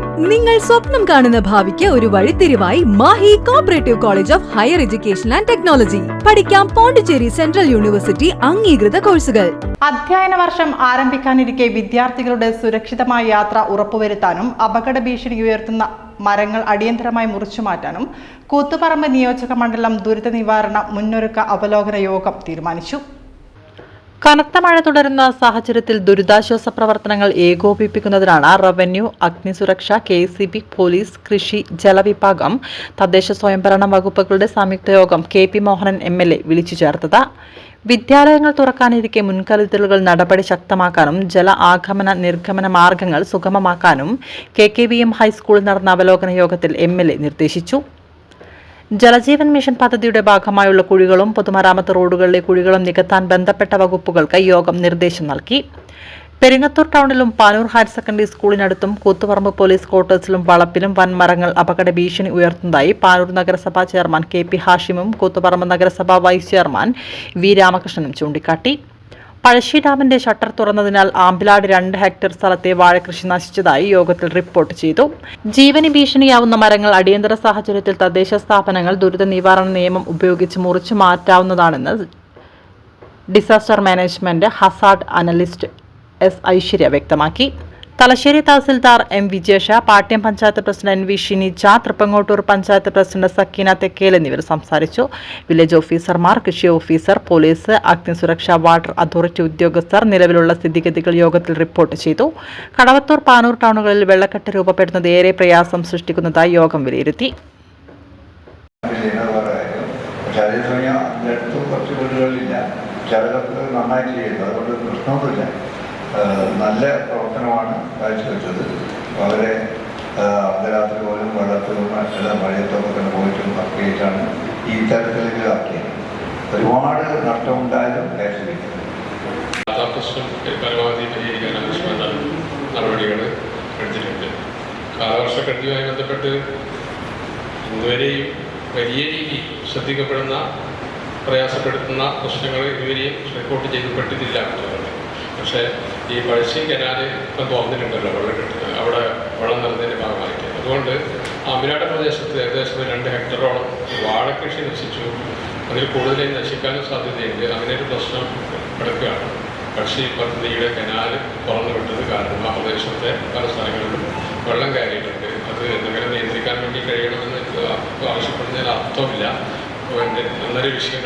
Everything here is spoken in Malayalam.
നിങ്ങൾ സ്വപ്നം കാണുന്ന ഭാവിക്ക് ഒരു വഴിത്തിരിവായി Mahe cooperative college of higher education and technology പഠിക്കാം പോണ്ടിച്ചേരി സെൻട്രൽ യൂണിവേഴ്സിറ്റി അംഗീകൃത കോഴ്സുകൾ. അധ്യയന വർഷം ആരംഭിക്കാനിരിക്കെ വിദ്യാർത്ഥികളുടെ സുരക്ഷിതമായ യാത്ര ഉറപ്പുവരുത്താനും അപകട ഭീഷണി ഉയർത്തുന്ന മരങ്ങൾ അടിയന്തരമായി മുറിച്ചു മാറ്റാനും കൂത്തുപറമ്പ് നിയോജക മണ്ഡലം ദുരിത നിവാരണ മുന്നൊരുക്ക അവലോകന യോഗം തീരുമാനിച്ചു. കനത്ത മഴ തുടരുന്ന സാഹചര്യത്തിൽ ദുരിതാശ്വാസ പ്രവർത്തനങ്ങൾ ഏകോപിപ്പിക്കുന്നതിനാണ് റവന്യൂ അഗ്നിസുരക്ഷ കെ സി ബി പോലീസ് കൃഷി ജലവിഭാഗം തദ്ദേശ സ്വയംഭരണ വകുപ്പുകളുടെ സംയുക്ത യോഗം K P Mohanan M L A വിളിച്ചു ചേർത്തത്. വിദ്യാലയങ്ങൾ തുറക്കാനിരിക്കെ മുൻകരുതലുകൾ നടപടി ശക്തമാക്കാനും ജല ആഗമന നിർഗമന മാർഗങ്ങൾ സുഗമമാക്കാനും കെ കെ വി എം ഹൈസ്കൂളിൽ നടന്ന അവലോകന യോഗത്തിൽ എം എൽ എ നിർദ്ദേശിച്ചു. ജലജീവൻ മിഷൻ പദ്ധതിയുടെ ഭാഗമായുള്ള കുഴികളും പൊതുമരാമത്ത് റോഡുകളിലെ കുഴികളും നികത്താൻ ബന്ധപ്പെട്ട വകുപ്പുകൾക്ക് യോഗം നിർദ്ദേശം നൽകി. പെരിങ്ങത്തൂർ ടൗണിലും പാനൂർ ഹയർ സെക്കൻഡറി സ്കൂളിനടുത്തും കൂത്തുപറമ്പ് പോലീസ് ക്വാർട്ടേഴ്സിലും വളപ്പിലും വൻമരങ്ങൾ അപകട ഭീഷണി ഉയർത്തുന്നതായി പാനൂർ നഗരസഭാ ചെയർമാൻ കെ പി ഹാഷിമും കൂത്തുപറമ്പ് നഗരസഭാ വൈസ് ചെയർമാൻ വി രാമകൃഷ്ണനും ചൂണ്ടിക്കാട്ടി. പഴശ്ശി ഡാമിന്റെ ഷട്ടർ തുറന്നതിനാൽ ആമ്പിലാട് രണ്ട് ഹെക്ടർ സ്ഥലത്തെ വാഴകൃഷി നശിച്ചതായി യോഗത്തിൽ റിപ്പോർട്ട് ചെയ്തു. ജീവന് ഭീഷണിയാവുന്ന മരങ്ങൾ അടിയന്തര സാഹചര്യത്തിൽ തദ്ദേശ സ്ഥാപനങ്ങൾ ദുരിത നിവാരണ നിയമം ഉപയോഗിച്ച് മുറിച്ചു മാറ്റാവുന്നതാണെന്ന് disaster management hazard analyst S Aishwarya വ്യക്തമാക്കി. Thalassery tahsildar M Vijesha Pattiam panchayat president V Shinija Thrippangottur panchayat president Sakeena Thekkel എന്നിവർ സംസാരിച്ചു. വില്ലേജ് ഓഫീസർമാർ കൃഷി ഓഫീസർ പോലീസ് അഗ്നിസുരക്ഷ വാട്ടർ അതോറിറ്റി ഉദ്യോഗസ്ഥർ നിലവിലുള്ള സ്ഥിതിഗതികൾ യോഗത്തിൽ റിപ്പോർട്ട് ചെയ്തു. കടവത്തൂർ പാനൂർ ടൗണുകളിൽ വെള്ളക്കെട്ട് രൂപപ്പെടുന്നത് ഏറെ പ്രയാസം സൃഷ്ടിക്കുന്നതായി യോഗം വിലയിരുത്തി. ചിലരൊക്കെ നന്നായിട്ട് ചെയ്യുന്നത് അതുകൊണ്ട് പ്രശ്നമൊന്നുമില്ല. നല്ല പ്രവർത്തനമാണ് കാഴ്ചവെച്ചത്. വളരെ അർദ്ധരാത്രി പോലും വെള്ളത്തിലും എല്ലാം മഴയത്തൊക്കെ തന്നെ പോയിട്ടും അപ്ഡേറ്റാണ് ഈ തരത്തിലേക്ക് ആക്കിയത് ഒരുപാട് നഷ്ടമുണ്ടായാലും കേസിലേക്ക് പ്രശ്നം പരമാവധി പരിഹരിക്കാൻ നടപടികൾ എടുത്തിട്ടുണ്ട്. കാലവർഷക്കെടുതിയുമായി ബന്ധപ്പെട്ട് ഇതുവരെയും വലിയ രീതിയിൽ ശ്രദ്ധിക്കപ്പെടുന്ന പ്രയാസപ്പെടുത്തുന്ന പ്രശ്നങ്ങൾ ഇതുവരെയും റിപ്പോർട്ട് ചെയ്യപ്പെട്ടിട്ടില്ല. പക്ഷേ ഈ പഴശ്ശി കനാല് ഇപ്പം തുറന്നിട്ടുണ്ടല്ലോ വെള്ളക്കെട്ട് അവിടെ വെള്ളം നിറഞ്ഞതിന്റെ ഭാഗമായിട്ട്. അതുകൊണ്ട് അമിനാട് പ്രദേശത്ത് ഏകദേശം രണ്ട് ഹെക്ടറോളം വാഴക്കൃഷി നശിച്ചു. അതിൽ കൂടുതലായി നശിക്കാനും സാധ്യതയുണ്ട്. അങ്ങനെ ഒരു പ്രശ്നം കിടക്കുകയാണ് പക്ഷി പദ്ധതിയുടെ കനാല് തുറന്നു വിട്ടത് കാരണം ആ പ്രദേശത്തെ പല സ്ഥലങ്ങളിലും വെള്ളം കയറിയിട്ടുണ്ട്. അത് എന്തെങ്കിലും നിയന്ത്രിക്കാൻ വേണ്ടി കഴിയണമെന്ന് ആവശ്യപ്പെടുന്നതിൽ അർത്ഥമില്ല. നല്ലൊരു വിഷയം